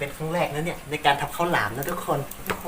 เป็นครั้งแรกนะเนี่ยในการทำข้าวหลามนะทุกคนโอ้โห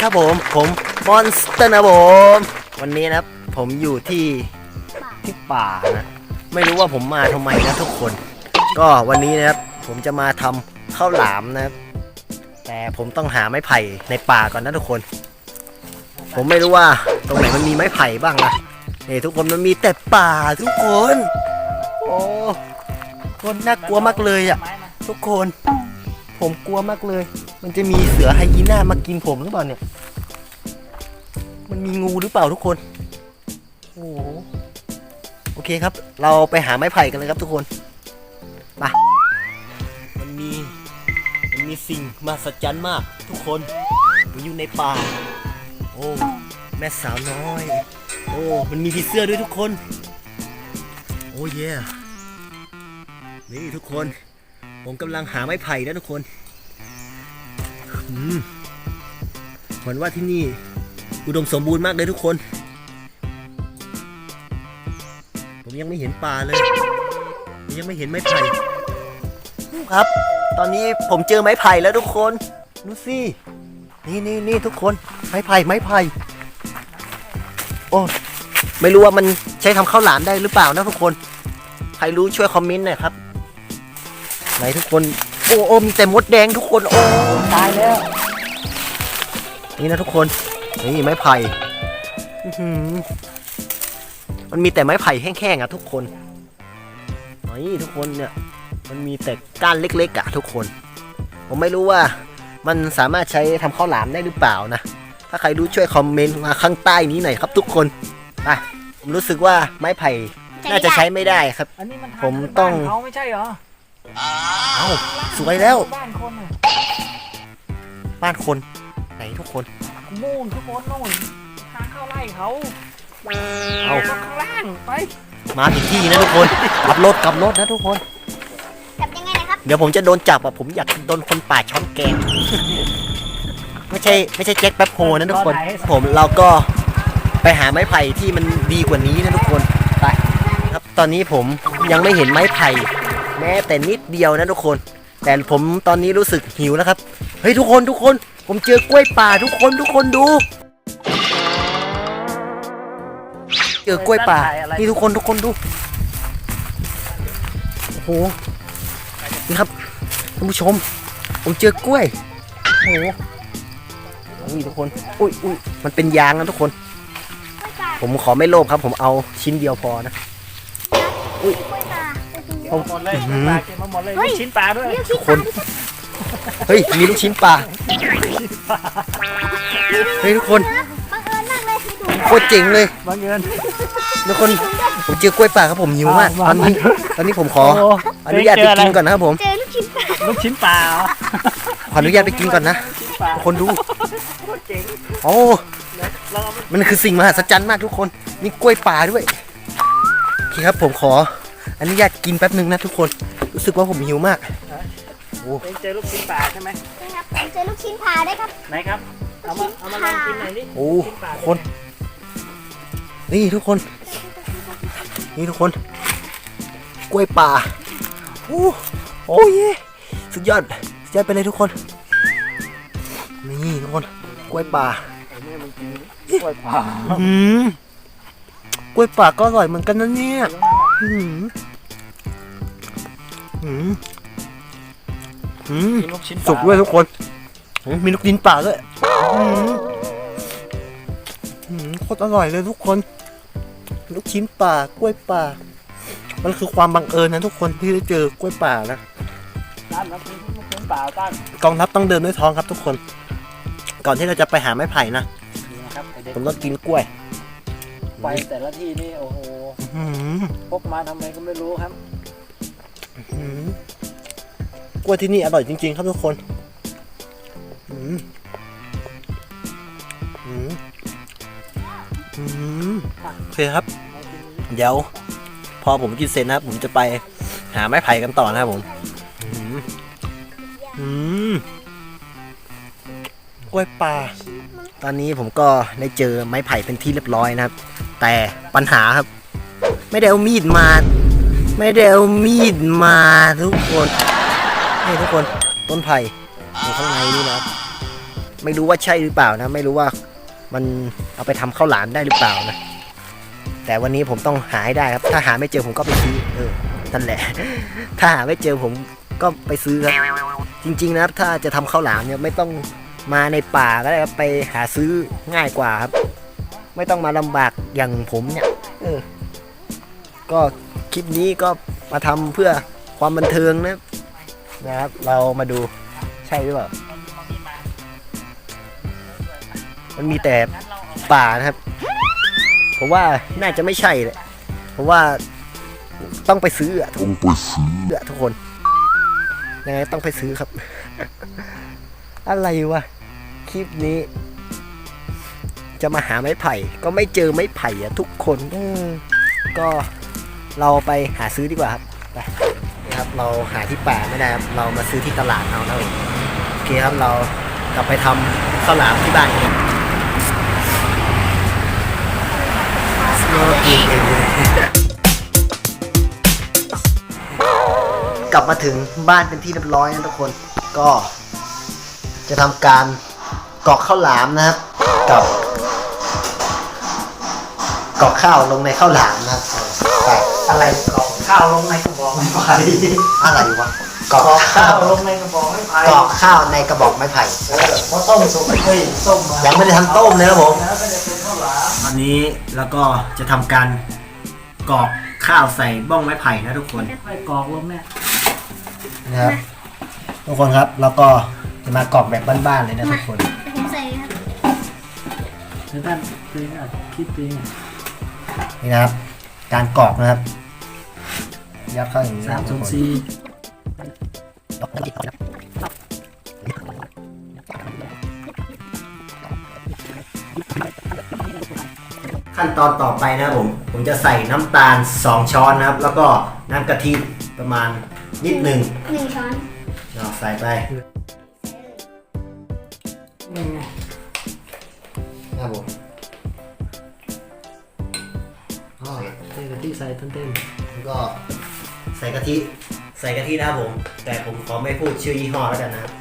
ครับผมผมมอนสเตอร์นะผมวันนี้นะครับผมอยู่ที่ที่ป่านะไม่รู้ว่าผมมาทำไมนะทุกคน ก็วันนี้นะครับผมจะมาทำข้าวหลามนะครับแต่ผมต้องหาไม้ไผ่ในป่าก่อนนะทุกคน ผมไม่รู้ว่าตรงไหนมันมีไม้ไผ่บ้างนะนี่ทุกคนมันมีแต่ป่าทุกคน โอ้คนน่ากลัวมากเลยอะ ทุกคน ผมกลัวมากเลย มันจะมีเสือไฮยีน่ามากินผมหรือเปล่าเนี่ย มันมีงูหรือเปล่าทุกคน โอ้โอเคครับ เราไปหาไม้ไผ่กันเลยครับทุกคนไปมันมี มันมีสิ่งมหัศจรรย์มาก ทุกคนมันอยู่ในป่า โอ้แม่สาวน้อย โอ้มันมีผีเสื้อด้วยทุกคน โอ้เย่นี่ทุกคน ผมกำลังหาไม้ไผ่นะทุกคนอืมเหมือนว่าที่นี่ อุดมสมบูรณ์มากเลยทุกคน ผมยังไม่เห็นป่าเลย ยังไม่เห็นไม้ไผ่ครับ ตอนนี้ผมเจอไม้ไผ่แล้วทุกคนดูสินี่นี่นี่ทุกคน ไม้ไผ่ไม้ไผ่โอ้ไม่รู้ว่ามันใช้ทำข้าวหลามได้หรือเปล่านะทุกคน ใครรู้ช่วยคอมเมนต์หน่อยครับ ไหนทุกคน โอ้โอ้มีแต่มดแดงทุกคน โอ้ตายแล้ว นี่นะทุกคน นี่ไม้ไผ่มันมีแต่ไม้ไผ่แห้งๆอะทุกคนนี่ทุกคนเนี่ย มันมีแต่ก้านเล็กๆอะทุกคน ผมไม่รู้ว่ามันสามารถใช้ทำข้าวหลามได้หรือเปล่านะ ถ้าใครรู้ช่วยคอมเมนต์มาข้างใต้นี้หน่อยครับทุกคนไปผมรู้สึกว่าไม้ไผ่น่าจะใช้ไม่ได้ครับ อันนี้มันทางผมขึ้นต้อง บ้านเขาไม่ใช่เหรอเอ้าสวยแล้วบ้านคนน่ะบ้านคนไหนทุกคน นู่นข้างบนนู่นทางเข้าไร่เขาเอ้า ข้างล่างไปมาผิดที่นะทุกคนกลับรถกลับรถนะทุกคน จับยังไงนะครับ เดี๋ยวผมจะโดนจับอะผมอยากโดนคนป่าช้อนแกง ไม่ใช่ไม่ใช่แจ็คแป๊บโฮนะทุกคน ผมเราก็ไปหาไม้ไผ่ที่มันดีกว่านี้นะทุกคนไปครับตอนนี้ผมยังไม่เห็นไม้ไผ่แม้แต่นิดเดียวนะทุกคน แต่ผมตอนนี้รู้สึกหิวแล้วครับเฮ้ยทุกคนทุกคน ผมเจอกล้วยป่าทุกคนทุกคนดู เจอกล้วยป่านี่ทุกคนทุกคนดูโอ้โหนี่ครับท่านผู้ชม ผมเจอกล้วยโอ้โห นี่ทุกคน อุ้ยอุ้ยมันเป็นยางนะทุกคนกล้วยป่าผมขอไม่โลภครับ ผมเอาชิ้นเดียวพอนะกล้วยป่าโอ้โหเก็บมาหมดเลยอื้อหือปลาเก็บมาหมดเลยเฮ้ย มีชิ้นปลาด้วยเรียกทุพี่กคน เฮ้ย มีลูกชิ้นปลา เฮ้ยทุกคน บังเอิญมากเลยที่ดูโคตรเจ๋งเลย บังเอิญ ทุกคน ผมเจอกล้วยป่าครับผมหิวมากอ่าตอนนี้ ตอนนี้ผมขออนุญาตไปกินก่อนนะครับผม เจอลูกชิ้นปลาลูกชิ้นปลาเหรอขออนุญาตไปกินก่อนนะชิ้นปลาคนดูโคตรเจ๋งโอ้เราเอาไปมันคือสิ่งมหัศจรรย์มากทุกคนมีกล้วยป่าด้วยโอเคครับผมขออนุญาตกินแป๊บหนึ่งนะทุกคนรู้สึกว่าผมหิวมากเองเจอลูกชิ้นปลาใช่ไหมนะครับผมเจอลูกชิ้นปลาได้ครับ ไหนครับ เอามาเอามาลองกินหน่อยดิโอ้ชิ้นปลาทุกคน นี่ทุกคน นี่ทุกคน กล้วยป่าโอ้โอ้เยสุดยอดสุดยอดไปเลยทุกคน นี่ทุกคน กล้วยป่ากล้วยปลาอืมกล้วยป่าก็อร่อยเหมือนกันนะเนี่ยอืมอืมอืมกินลูกชิ้นปลาสุกด้วยทุกคนอืมมีลูกดินป่าด้วยอืมอืมโคตรอร่อยเลยทุกคน ลูกชิ้นป่ากล้วยป่า มันคือความบังเอิญนะทุกคนที่ได้เจอกล้วยป่านะร้านเรากินลูกชิ้นปลาตั้งกองทัพต้องเดินด้วยท้องครับทุกคน ก่อนที่เราจะไปหาไม้ไผ่นะนี่นะครับไอ้เด็กผมต้องกินกล้วยไปแต่ละที่นี่โอ้โหอืมพกมาทำไมก็ไม่รู้ครับ อืมกล้วยที่นี่อร่อยจริง ๆ ครับทุกคนอืมอืมอืมโอเคครับ เดี๋ยว พอผมกินเสร็จนะครับ ผมจะไปหาไม้ไผ่กันต่อนะครับผมอืม กล้วยป่า ตอนนี้ผมก็ได้เจอไม้ไผ่เป็นที่เรียบร้อยนะครับ แต่ปัญหาครับ ไม่ได้เอามีดมา ไม่ได้เอามีดมาทุกคนนี่ทุกคนต้นไผ่อยู่ข้างในนี่นะครับไม่รู้ว่าใช่หรือเปล่านะ ไม่รู้ว่ามันเอาไปทำข้าวหลามได้หรือเปล่านะ แต่วันนี้ผมต้องหาให้ได้ครับ ถ้าหาไม่เจอผมก็ไปซื้อเออนั่นแหละ ถ้าหาไม่เจอผมก็ไปซื้อครับจริง ๆ นะครับ ถ้าจะทำข้าวหลามเนี่ยไม่ต้อง มาในป่าก็ได้ครับไปหาซื้อง่ายกว่าครับ ไม่ต้องมาลำบากอย่างผมเนี่ยเออก็คลิปนี้ก็มาทำเพื่อความบันเทิงนะครับนะครับ เรามาดูใช่หรือเปล่า มันมีแต่ป่านะครับ ผมว่าน่าจะไม่ใช่แหละเพราะว่าต้องไปซื้ออะทุกต้องไปซื้ออะทุกคนยังไงต้องไปซื้อครับ อะไรวะ คลิปนี้ จะมาหาไม้ไผ่ ก็ไม่เจอไม้ไผ่อะทุกคนก็เราไปหาซื้อดีกว่าครับไปนะครับเราหาที่ป่าไม่ได้ครับเรามาซื้อที่ตลาดเอานะเองโอเคครับเรากลับไปทำข้าวหลามที่บ้านกันกินเองกลับมาถึงบ้านเป็นที่เรียบร้อยนะทุกคน ก็จะทำการ กรอกข้าวหลามนะครับกับกรอกข้าวลงในข้าวหลามนะครับใส่อะไรกรอกข้าวลงในกระบอกไม้ไผ่อะไรวะกรอกกรอกข้าข้าววลงในกระบอกไม้ไผ่กรอกข้าวในกระบอกไม้ไผ่เออพอต้มสุกเฮ้ยต้มมายังไม่ได้ทำต้มเลยครับผม แล้วก็จะเป็นข้าวหลามวันนี้แล้วก็จะทำการกรอกข้าวใส่บ้องไม้ไผ่นะทุกคนไม่กรอกลงเนี่ยนะครับทุกคนครับแล้วก็จะมากรอกแบบบ้านๆเลยนะทุกคนผมใส่ครับ เดี๋ยวท่านเพลงอะคิดเพลงอะนี่นะครับ การกรอกนะครับ ยัดเข้าอย่างนี้สามนะส่ทุวกนคนสี่ขั้นตอนต่อไปนะครับผม ผมจะใส่น้ำตาล 2 ช้อนนะครับ แล้วก็น้ำกะทิประมาณนิดหนึ่งหนึ่งช้อนเอาใส่ไป ครับผมอ๋อเต้กะทิใส่ต้นเต้นแล้วก็ใส่กะทิ ใส่กะทินะครับผม แต่ผมขอไม่พูดชื่อยี่ห้อแล้วกันนะครับ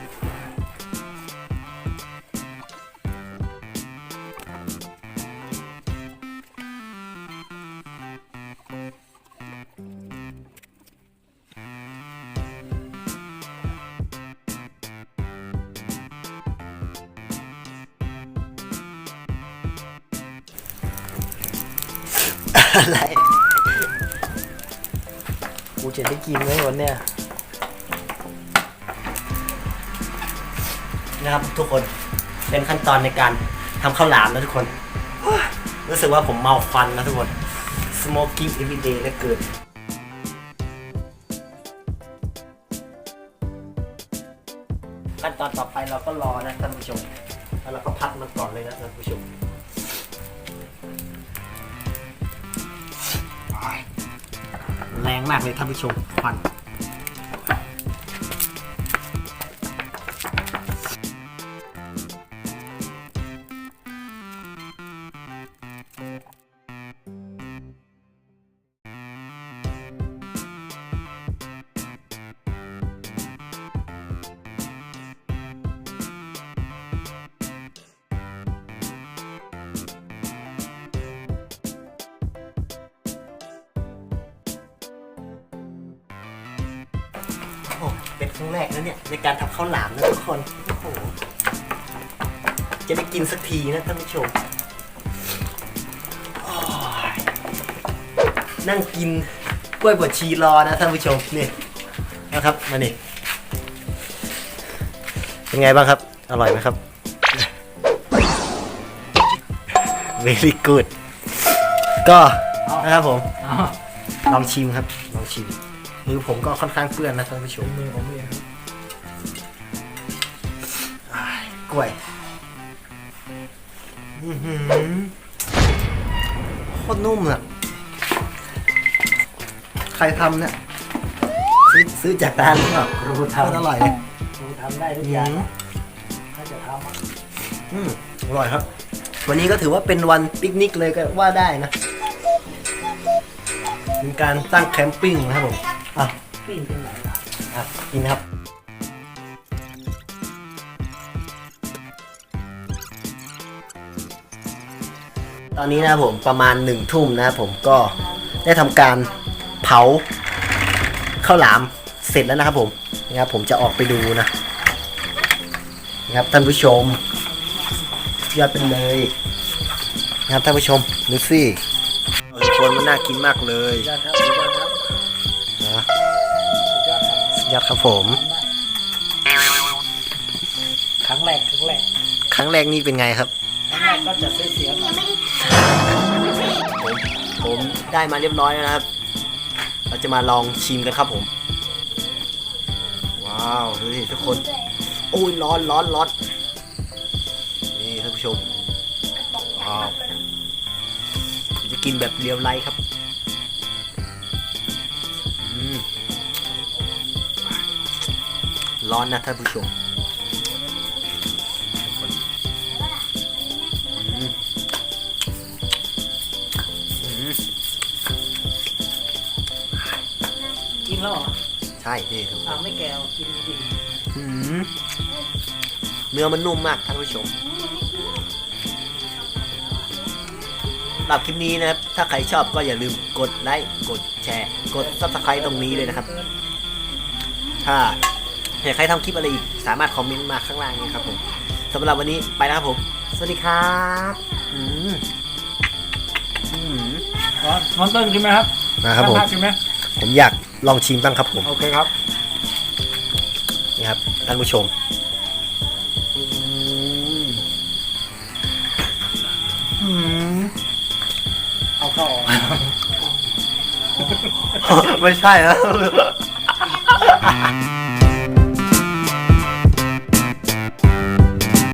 อะไร กูจะได้กินไหมวันเนี้ยนะครับทุกคนเป็นขั้นตอนในการทำข้าวหลามนะทุกคน รู้สึกว่าผมเมาควันนะทุกคน smoking every day เหลือเกินขั้นตอนต่อไปเราก็รอนะท่านผู้ชม แล้วเราก็พัดมันก่อนเลยนะท่านผู้ชม แรงมากเลยท่านผู้ชมควัน รั้งแรกนะเนี่ยในการทำข้าวหลามนะทุกคนโอ้โหจะได้กินสักทีนะท่านผู้ชมโอ้ยนั่งกินกล้วยบดชีรอนะท่านผู้ชมนี่นะครับมานี่เป็นไงบ้างครับ อร่อยไหมครับ very good ก็นะครับผมอ๋อลองชิมครับ ลองชิม มือผมก็ค่อนข้างเปื้อนนะท่านผู้ชมมือผมเองอ้ายกล้วยอื้อหือโคตรนุ่มอะ ใครทำเนี่ย ซื้อซื้อจากร้านหรือเปล่าครูโคตรทำอร่อยเลยครูทำได้ทุกอือย่างมถ้าจะทำอะอืมอร่อยครับ วันนี้ก็ถือว่าเป็นวันปิกนิกเลยก็ว่าได้นะเป็นการตั้งแคมปิ้งนะครับผมอะ ปิ้งเป็นไหนล่ะอะกินครับตอนนี้นะผมประมาณหนึ่งทุ่มนะครับผมก็ได้ทำการเผาข้าวหลามเสร็จแล้วนะครับผมนะครับผมจะออกไปดูนะนะครับท่านผู้ชม ยอดเป็นเลยนะครับท่านผู้ชมดูสิคนมันน่ากินมากเลยยอดครับ ยอดครับผมครั้งแรกครั้งแรกครั้งแรกนี่เป็นไงครับครั้งแรกก็จะเสียๆหน่อยยังไม่ได้ผมผมได้มาเรียบร้อยแล้วนะครับ เราจะมาลองชิมกันครับผม ว้าวดูสิทุกคน โอ้ยร้อนร้อนร้อนนี่ท่านผู้ชมว้าวผมจะกินแบบเรียวไลท์ครับ ร้อนนะท่านผู้ชมอืมอืมกินแล้วเหรอใช่นี่ทุกคนอ้าวไม่แก้วกินจริงอืมเนื้อมันนุ่มมากท่านผู้ชมสำหรับคลิปนี้นะครับ ถ้าใครชอบก็อย่าลืมกดไลค์ กดแชร์ กด subscribe ตรงนี้เลยนะครับ ถ้า อยากใครทำคลิปอะไรอีก สามารถคอมเมนต์มาข้างล่างนี้ครับผมสำหรับวันนี้ไปแล้วครับผม สวัสดีครับอืมอืมร้อนร้อนต้นกินไหมครับนะครับผมข้าวกินไหมผมอยากลองชิมบ้างครับผม โอเคครับ นี่ครับท่านผู้ชม อืมอืมเอาเข้าออกไม่ใช่นะเ